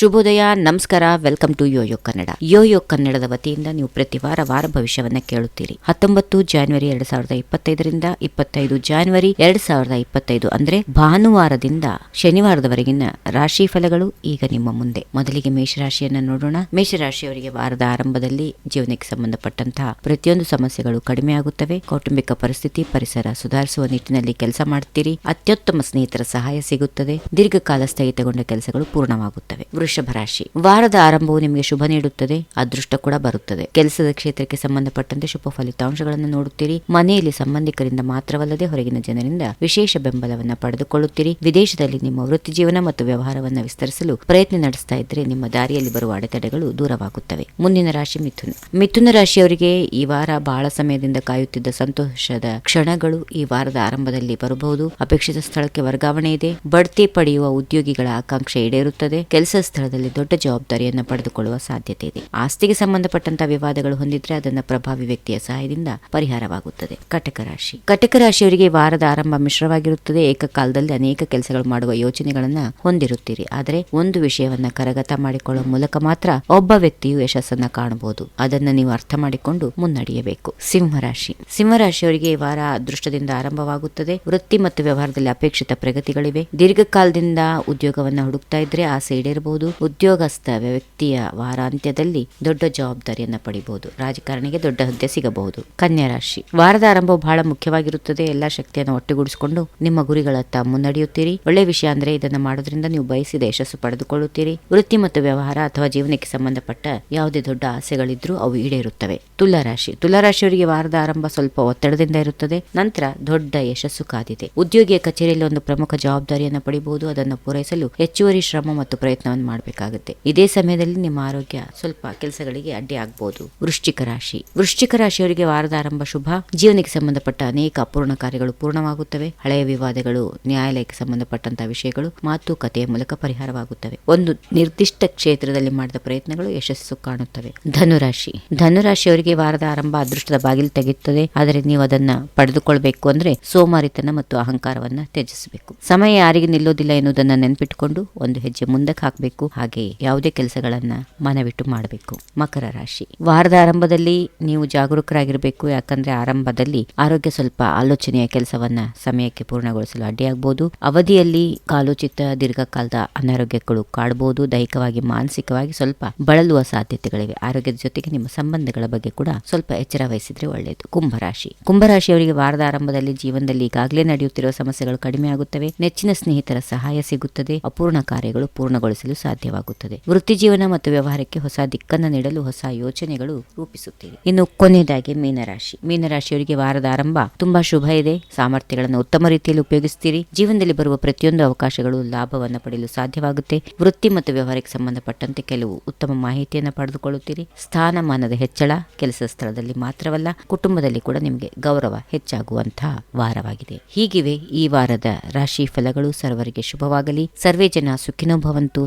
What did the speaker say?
ಶುಭೋದಯ, ನಮಸ್ಕಾರ, welcome to Yoyo Kannada. Yoyo ಕನ್ನಡದ ವತಿಯಿಂದ ನೀವು ಪ್ರತಿ ವಾರ ವಾರ ಭವಿಷ್ಯವನ್ನ ಕೇಳುತ್ತೀರಿ. ಹತ್ತೊಂಬತ್ತು ಜಾನ್ವರಿ ಎರಡ್ ಸಾವಿರದ ಇಪ್ಪತ್ತೈದರಿಂದ ಇಪ್ಪತ್ತೈದು ಜಾನ್ವರಿ ಎರಡ್ ಸಾವಿರದ ಇಪ್ಪತ್ತೈದು ಅಂದ್ರೆ ಭಾನುವಾರದಿಂದ ಶನಿವಾರದವರೆಗಿನ ರಾಶಿ ಫಲಗಳು ಈಗ ನಿಮ್ಮ ಮುಂದೆ. ಮೊದಲಿಗೆ ಮೇಷರಾಶಿಯನ್ನ ನೋಡೋಣ. ಮೇಷರಾಶಿಯವರಿಗೆ ವಾರದ ಆರಂಭದಲ್ಲಿ ಜೀವನಕ್ಕೆ ಸಂಬಂಧಪಟ್ಟಂತಹ ಪ್ರತಿಯೊಂದು ಸಮಸ್ಯೆಗಳು ಕಡಿಮೆ ಆಗುತ್ತವೆ. ಕೌಟುಂಬಿಕ ಪರಿಸ್ಥಿತಿ, ಪರಿಸರ ಸುಧಾರಿಸುವ ನಿಟ್ಟಿನಲ್ಲಿ ಕೆಲಸ ಮಾಡುತ್ತೀರಿ ಅತ್ಯುತ್ತಮ ಸ್ನೇಹಿತರ ಸಹಾಯ ಸಿಗುತ್ತದೆ. ದೀರ್ಘಕಾಲ ಸ್ಥಗಿತಗೊಂಡ ಕೆಲಸಗಳು ಪೂರ್ಣವಾಗುತ್ತವೆ. ವೃಷಭ ರಾಶಿ ವಾರದ ಆರಂಭವು ನಿಮಗೆ ಶುಭ ನೀಡುತ್ತದೆ, ಅದೃಷ್ಟ ಕೂಡ ಬರುತ್ತದೆ. ಕೆಲಸದ ಕ್ಷೇತ್ರಕ್ಕೆ ಸಂಬಂಧಪಟ್ಟಂತೆ ಶುಭ ಫಲಿತಾಂಶಗಳನ್ನು ನೋಡುತ್ತೀರಿ. ಮನೆಯಲ್ಲಿ ಸಂಬಂಧಿಕರಿಂದ ಮಾತ್ರವಲ್ಲದೆ ಹೊರಗಿನ ಜನರಿಂದ ವಿಶೇಷ ಬೆಂಬಲವನ್ನ ಪಡೆದುಕೊಳ್ಳುತ್ತೀರಿ. ವಿದೇಶದಲ್ಲಿ ನಿಮ್ಮ ವೃತ್ತಿ ಜೀವನ ಮತ್ತು ವ್ಯವಹಾರವನ್ನು ವಿಸ್ತರಿಸಲು ಪ್ರಯತ್ನ ನಡೆಸ್ತಾ ಇದ್ರೆ ನಿಮ್ಮ ದಾರಿಯಲ್ಲಿ ಬರುವ ಅಡೆತಡೆಗಳು ದೂರವಾಗುತ್ತವೆ. ಮುಂದಿನ ರಾಶಿ ಮಿಥುನ. ಮಿಥುನ ರಾಶಿಯವರಿಗೆ ಈ ವಾರ ಬಹಳ ಸಮಯದಿಂದ ಕಾಯುತ್ತಿದ್ದ ಸಂತೋಷದ ಕ್ಷಣಗಳು ಈ ವಾರದ ಆರಂಭದಲ್ಲಿ ಬರಬಹುದು. ಅಪೇಕ್ಷಿತ ಸ್ಥಳಕ್ಕೆ ವರ್ಗಾವಣೆ ಇದೆ. ಬಡ್ತಿ ಪಡೆಯುವ ಉದ್ಯೋಗಿಗಳ ಆಕಾಂಕ್ಷೆ ಈಡೇರುತ್ತದೆ. ಕೆಲಸ ಸ್ಥಳದಲ್ಲಿ ದೊಡ್ಡ ಜವಾಬ್ದಾರಿಯನ್ನು ಪಡೆದುಕೊಳ್ಳುವ ಸಾಧ್ಯತೆ ಇದೆ. ಆಸ್ತಿಗೆ ಸಂಬಂಧಪಟ್ಟಂತಹ ವಿವಾದಗಳು ಹೊಂದಿದ್ರೆ ಅದನ್ನು ಪ್ರಭಾವಿ ವ್ಯಕ್ತಿಯ ಸಹಾಯದಿಂದ ಪರಿಹಾರವಾಗುತ್ತದೆ. ಕಟಕ ರಾಶಿ. ಕಟಕ ರಾಶಿಯವರಿಗೆ ವಾರದ ಆರಂಭ ಮಿಶ್ರವಾಗಿರುತ್ತದೆ. ಏಕಕಾಲದಲ್ಲಿ ಅನೇಕ ಕೆಲಸಗಳು ಮಾಡುವ ಯೋಚನೆಗಳನ್ನ ಹೊಂದಿರುತ್ತೀರಿ. ಆದರೆ ಒಂದು ವಿಷಯವನ್ನ ಕರಗತ ಮಾಡಿಕೊಳ್ಳುವ ಮೂಲಕ ಮಾತ್ರ ಒಬ್ಬ ವ್ಯಕ್ತಿಯು ಯಶಸ್ಸನ್ನ ಕಾಣಬಹುದು. ಅದನ್ನ ನೀವು ಅರ್ಥ ಮಾಡಿಕೊಂಡು ಮುನ್ನಡೆಯಬೇಕು. ಸಿಂಹರಾಶಿ ಸಿಂಹರಾಶಿಯವರಿಗೆ ಈ ವಾರ ಅದೃಷ್ಟದಿಂದ ಆರಂಭವಾಗುತ್ತದೆ. ವೃತ್ತಿ ಮತ್ತು ವ್ಯವಹಾರದಲ್ಲಿ ಅಪೇಕ್ಷಿತ ಪ್ರಗತಿಗಳಿವೆ. ದೀರ್ಘಕಾಲದಿಂದ ಉದ್ಯೋಗವನ್ನ ಹುಡುಕ್ತಾ ಇದ್ರೆ ಆಸೆ ಈಡೇರಬಹುದು. ಉದ್ಯೋಗಸ್ಥ ವ್ಯಕ್ತಿಯ ವಾರಾಂತ್ಯದಲ್ಲಿ ದೊಡ್ಡ ಜವಾಬ್ದಾರಿಯನ್ನ ಪಡಿಬಹುದು. ರಾಜಕಾರಣಿಗೆ ದೊಡ್ಡ ಹುದ್ದೆ ಸಿಗಬಹುದು. ಕನ್ಯಾ ರಾಶಿ. ವಾರದ ಆರಂಭ ಬಹಳ ಮುಖ್ಯವಾಗಿರುತ್ತದೆ. ಎಲ್ಲಾ ಶಕ್ತಿಯನ್ನು ಒಟ್ಟುಗೂಡಿಸಿಕೊಂಡು ನಿಮ್ಮ ಗುರಿಗಳತ್ತ ಮುನ್ನಡೆಯುತ್ತೀರಿ. ಒಳ್ಳೆ ವಿಷಯ ಅಂದ್ರೆ ಇದನ್ನು ಮಾಡೋದ್ರಿಂದ ನೀವು ಬಯಸಿದ ಯಶಸ್ಸು ಪಡೆದುಕೊಳ್ಳುತ್ತೀರಿ. ವೃತ್ತಿ ಮತ್ತು ವ್ಯವಹಾರ ಅಥವಾ ಜೀವನಕ್ಕೆ ಸಂಬಂಧಪಟ್ಟ ಯಾವುದೇ ದೊಡ್ಡ ಆಸೆಗಳಿದ್ರೂ ಅವು ಈಡೇರುತ್ತವೆ. ತುಲಾರಾಶಿ ರಾಶಿ. ತುಲಾ ರಾಶಿಯವರಿಗೆ ವಾರದ ಆರಂಭ ಸ್ವಲ್ಪ ಒತ್ತಡದಿಂದ ಇರುತ್ತದೆ. ನಂತರ ದೊಡ್ಡ ಯಶಸ್ಸು ಕಾದಿದೆ. ಉದ್ಯೋಗಿಯ ಕಚೇರಿಯಲ್ಲಿ ಒಂದು ಪ್ರಮುಖ ಜವಾಬ್ದಾರಿಯನ್ನು ಪಡೆಯಬಹುದು ಅದನ್ನು ಪೂರೈಸಲು ಹೆಚ್ಚುವರಿ ಶ್ರಮ ಮತ್ತು ಪ್ರಯತ್ನವನ್ನು ಮಾಡಬೇಕಾಗುತ್ತೆ. ಇದೇ ಸಮಯದಲ್ಲಿ ನಿಮ್ಮ ಆರೋಗ್ಯ ಸ್ವಲ್ಪ ಕೆಲಸಗಳಿಗೆ ಅಡ್ಡಿ ಆಗಬಹುದು ವೃಶ್ಚಿಕ ರಾಶಿ. ವೃಶ್ಚಿಕ ರಾಶಿಯವರಿಗೆ ವಾರದ ಆರಂಭ ಶುಭ. ಜೀವನಕ್ಕೆ ಸಂಬಂಧಪಟ್ಟ ಅನೇಕ ಅಪೂರ್ಣ ಕಾರ್ಯಗಳು ಪೂರ್ಣವಾಗುತ್ತವೆ. ಹಳೆಯ ವಿವಾದಗಳು, ನ್ಯಾಯಾಲಯಕ್ಕೆ ಸಂಬಂಧಪಟ್ಟಂತಹ ವಿಷಯಗಳು ಮಾತುಕತೆಯ ಮೂಲಕ ಪರಿಹಾರವಾಗುತ್ತವೆ. ಒಂದು ನಿರ್ದಿಷ್ಟ ಕ್ಷೇತ್ರದಲ್ಲಿ ಮಾಡಿದ ಪ್ರಯತ್ನಗಳು ಯಶಸ್ಸು ಕಾಣುತ್ತವೆ. ಧನುರಾಶಿ. ಧನುರಾಶಿಯವರಿಗೆ ವಾರದ ಆರಂಭ ಅದೃಷ್ಟದ ಬಾಗಿಲು ತೆಗೆಯುತ್ತದೆ. ಆದರೆ ನೀವು ಅದನ್ನ ಪಡೆದುಕೊಳ್ಬೇಕು ಅಂದ್ರೆ ಸೋಮಾರಿತನ ಮತ್ತು ಅಹಂಕಾರವನ್ನ ತ್ಯಜಿಸಬೇಕು. ಸಮಯ ಯಾರಿಗೆ ನಿಲ್ಲೋದಿಲ್ಲ ಎನ್ನುವುದನ್ನ ನೆನಪಿಟ್ಟುಕೊಂಡು ಒಂದು ಹೆಜ್ಜೆ ಮುಂದಕ್ಕೆ ಹಾಕಬೇಕು. ಹಾಗೆ ಯಾವುದೇ ಕೆಲಸಗಳನ್ನ ಮನವಿಟ್ಟು ಮಾಡಬೇಕು. ಮಕರ ರಾಶಿ. ವಾರದ ಆರಂಭದಲ್ಲಿ ನೀವು ಜಾಗರೂಕರಾಗಿರಬೇಕು. ಯಾಕಂದ್ರೆ ಆರಂಭದಲ್ಲಿ ಆರೋಗ್ಯ ಸ್ವಲ್ಪ ಆಲೋಚನೆಯ ಕೆಲಸವನ್ನ ಸಮಯಕ್ಕೆ ಪೂರ್ಣಗೊಳಿಸಲು ಅಡ್ಡಿಯಾಗಬಹುದು ಅವಧಿಯಲ್ಲಿ ಕಾಲೋಚಿತ ದೀರ್ಘಕಾಲದ ಅನಾರೋಗ್ಯಗಳು ಕಾಡಬಹುದು ದೈಹಿಕವಾಗಿ, ಮಾನಸಿಕವಾಗಿ ಸ್ವಲ್ಪ ಬಳಲುವ ಸಾಧ್ಯತೆಗಳಿವೆ. ಆರೋಗ್ಯದ ಜೊತೆಗೆ ನಿಮ್ಮ ಸಂಬಂಧಗಳ ಬಗ್ಗೆ ಕೂಡ ಸ್ವಲ್ಪ ಎಚ್ಚರ ವಹಿಸಿದ್ರೆ ಒಳ್ಳೆಯದು ಕುಂಭರಾಶಿ ಕುಂಭರಾಶಿಯವರಿಗೆ ವಾರದ ಆರಂಭದಲ್ಲಿ ಜೀವನದಲ್ಲಿ ಈಗಾಗಲೇ ನಡೆಯುತ್ತಿರುವ ಸಮಸ್ಯೆಗಳು ಕಡಿಮೆ ಆಗುತ್ತವೆ. ನೆಚ್ಚಿನ ಸ್ನೇಹಿತರ ಸಹಾಯ ಸಿಗುತ್ತದೆ. ಅಪೂರ್ಣ ಕಾರ್ಯಗಳು ಪೂರ್ಣಗೊಳಿಸಲು ಸಾಧ್ಯವಾಗುತ್ತದೆ. ವೃತ್ತಿ ಜೀವನ ಮತ್ತು ವ್ಯವಹಾರಕ್ಕೆ ಹೊಸ ದಿಕ್ಕನ್ನು ನೀಡಲು ಹೊಸ ಯೋಚನೆಗಳು ರೂಪಿಸುತ್ತಿವೆ. ಇನ್ನು ಕೊನೆಯದಾಗಿ ಮೀನರಾಶಿ. ಮೀನರಾಶಿಯವರಿಗೆ ವಾರದ ಆರಂಭ ತುಂಬಾ ಶುಭ ಇದೆ. ಸಾಮರ್ಥ್ಯಗಳನ್ನು ಉತ್ತಮ ರೀತಿಯಲ್ಲಿ ಉಪಯೋಗಿಸ್ತೀರಿ. ಜೀವನದಲ್ಲಿ ಬರುವ ಪ್ರತಿಯೊಂದು ಅವಕಾಶಗಳು ಲಾಭವನ್ನು ಪಡೆಯಲು ಸಾಧ್ಯವಾಗುತ್ತೆ. ವೃತ್ತಿ ಮತ್ತು ವ್ಯವಹಾರಕ್ಕೆ ಸಂಬಂಧಪಟ್ಟಂತೆ ಕೆಲವು ಉತ್ತಮ ಮಾಹಿತಿಯನ್ನು ಪಡೆದುಕೊಳ್ಳುತ್ತೀರಿ. ಸ್ಥಾನಮಾನದ ಹೆಚ್ಚಳ ಕೆಲಸ ಸ್ಥಳದಲ್ಲಿ ಮಾತ್ರವಲ್ಲ, ಕುಟುಂಬದಲ್ಲಿ ಕೂಡ ನಿಮಗೆ ಗೌರವ ಹೆಚ್ಚಾಗುವಂತಹ ವಾರವಾಗಿದೆ. ಹೀಗಿವೆ ಈ ವಾರದ ರಾಶಿ ಫಲಗಳು ಸರ್ವರಿಗೆ ಶುಭವಾಗಲಿ. ಸರ್ವೇ ಜನ ಸುಖಿನೋ ಭವಂತು